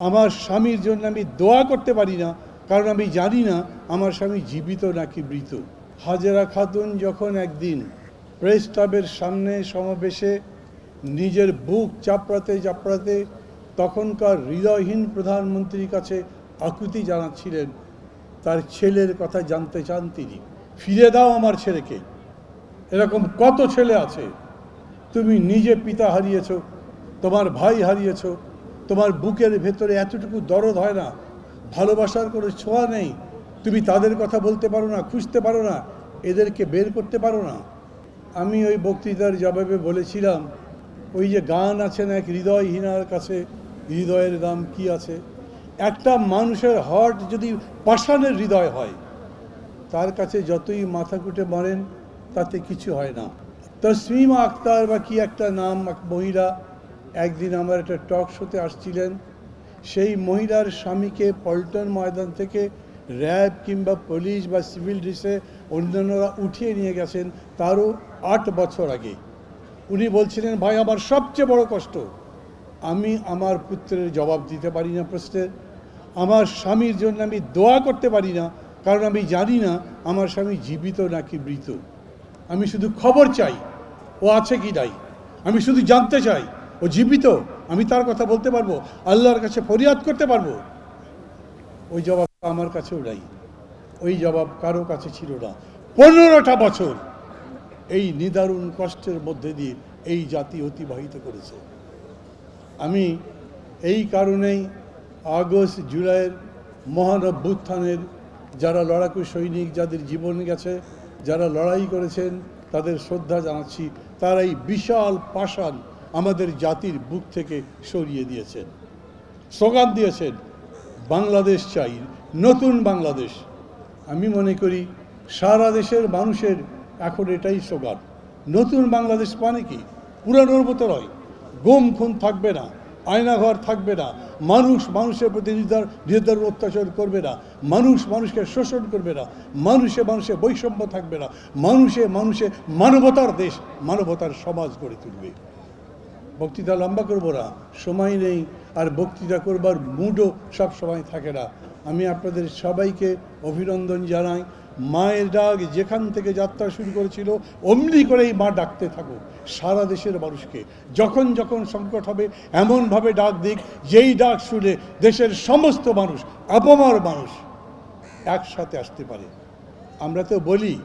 আমার স্বামীর জন্য আমি দোয়া করতে পারি না, কারণ আমি জানি না আমার স্বামী জীবিত নাকি মৃত। হাজেরা খাতুন যখন একদিন প্রেস ক্লাবের সামনে সমাবেশে নিজের বুক চাপড়াতে চাপড়াতে তখনকার হৃদয়হীন প্রধানমন্ত্রীর কাছে আকুতি জানাচ্ছিলেন, তার ছেলের কথা জানতে চান তিনি। ফিরে দাও আমার ছেলেকে। এরকম কত ছেলে আছে? তুমি নিজে পিতা হারিয়েছো, তোমার ভাই হারিয়েছো তোমার বুকের ভেতরে এতটুকু দরদ হয় না? ভালোবাসার কোনো ছোঁয়া নেই। তুমি তাদের কথা বলতে পারো না, খুঁজতে পারো না, এদেরকে বের করতে পারো না। আমি ওই বক্তৃতার জবাবে বলেছিলাম, ওই যে গান আছে না এক হৃদয়হীনার কাছে, হৃদয়ের দাম কি আছে? একটা মানুষের হট যদি পাষাণের হৃদয় হয়, তার কাছে যতই মাথা কুটে মারেন, তাতে কিছু হয় না। তসমিমা আক্তার বা কি একটা নাম, এক মহিলা একদিন আমার একটা টক শোতে আসছিলেন। সেই মহিলার স্বামীকে পল্টন ময়দান থেকে র্যাব কিংবা পুলিশ বা সিভিল ডিসে অন্যান্যরা উঠিয়ে নিয়ে গেছেন তারও আট বছর আগে। উনি বলছিলেন, ভাই, আমার সবচেয়ে বড় কষ্ট। আমি আমার পুত্রের জবাব দিতে পারি না প্রশ্নের আমার স্বামীর জন্য আমি দোয়া করতে পারি না, কারণ আমি জানি না আমার স্বামী জীবিত নাকি মৃত। আমি শুধু খবর চাই। ও আছে কি নাই? আমি শুধু জানতে চাই। ও জীবিত, আমি তার কথা বলতে পারব, আল্লাহর কাছে ফরিয়াদ করতে পারব। ওই জবাব আমার কাছেও নাই। ওই জবাব কারও কাছে ছিল না। পনেরোটা বছর এই নিদারুণ কষ্টের মধ্যে দিয়ে এই জাতি অতিবাহিত করেছে। আমি এই কারণেই আগস্ট, জুলাইয়ের মহান অভ্যুত্থানের যারা লড়াকু সৈনিক, যাদের জীবন গেছে, যারা লড়াই করেছেন, তাদের শ্রদ্ধা জানাচ্ছি। তারা এই বিশাল পাষাণ আমাদের জাতির বুক থেকে সরিয়ে দিয়েছেন। স্লোগান দিয়েছেন, বাংলাদেশ চাই, নতুন বাংলাদেশ। আমি মনে করি সারা দেশের মানুষের এখন এটাই স্লোগান। নতুন বাংলাদেশ মানে কি? পুরানোর মতো নয়। গুম খুন থাকবে না, আয়নাঘর থাকবে না, মানুষ মানুষের প্রতি নির্ধার, নির্ধারণ, অত্যাচার করবে না, মানুষ মানুষকে শোষণ করবে না, মানুষে মানুষে বৈষম্য থাকবে না, মানুষে মানুষে মানবতার দেশ, মানবতার সমাজ গড়ে তুলবে। বক্তৃতা লম্বা করব না, সময় নেই। আর বক্তৃতা করবার মুডও সব সময় থাকে না। আমি আপনাদের সবাইকে অভিনন্দন জানাই। মায়ের ডাক যেখান থেকে যাত্রা শুরু করেছিল, অমনি করেই মা ডাকতে থাকুক, সারা দেশের মানুষকে। যখন যখন সংকট হবে, এমনভাবে ডাক দিক, যেই ডাক শুনে দেশের সমস্ত মানুষ, আপমার মানুষ একসাথে আসতে পারে। আমরা তো বলি,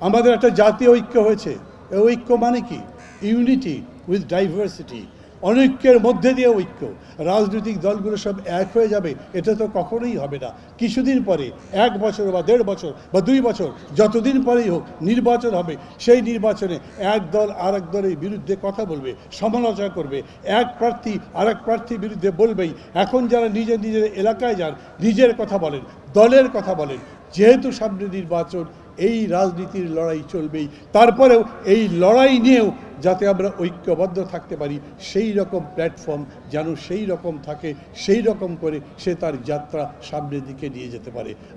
আমাদের একটা জাতীয় ঐক্য হয়েছে। ঐক্য মানে কি? ইউনিটি উইথ ডাইভার্সিটি অনৈক্যের মধ্যে দিয়ে ঐক্য। রাজনৈতিক দলগুলো সব এক হয়ে যাবে, এটা তো কখনোই হবে না। কিছুদিন পরে, এক বছর বা দেড় বছর বা দুই বছর, যতদিন পরেই হোক নির্বাচন হবে, সেই নির্বাচনে এক দল আর এক দলের বিরুদ্ধে কথা বলবে, সমালোচনা করবে। এক প্রার্থী আর এক প্রার্থীর বিরুদ্ধে বলবেই। এখন যারা নিজের নিজের এলাকায় যান, নিজের কথা বলেন, দলের কথা বলেন, যেহেতু সামনে নির্বাচন এই রাজনীতির লড়াই চলবেই। তারপরেও এই লড়াই নিয়েও যাতে আমরা ঐক্যবদ্ধ থাকতে পারি, সেই রকম প্ল্যাটফর্ম যেন সেই রকম থাকে, সেই রকম করে সে তার যাত্রা সামনের দিকে নিয়ে যেতে পারে।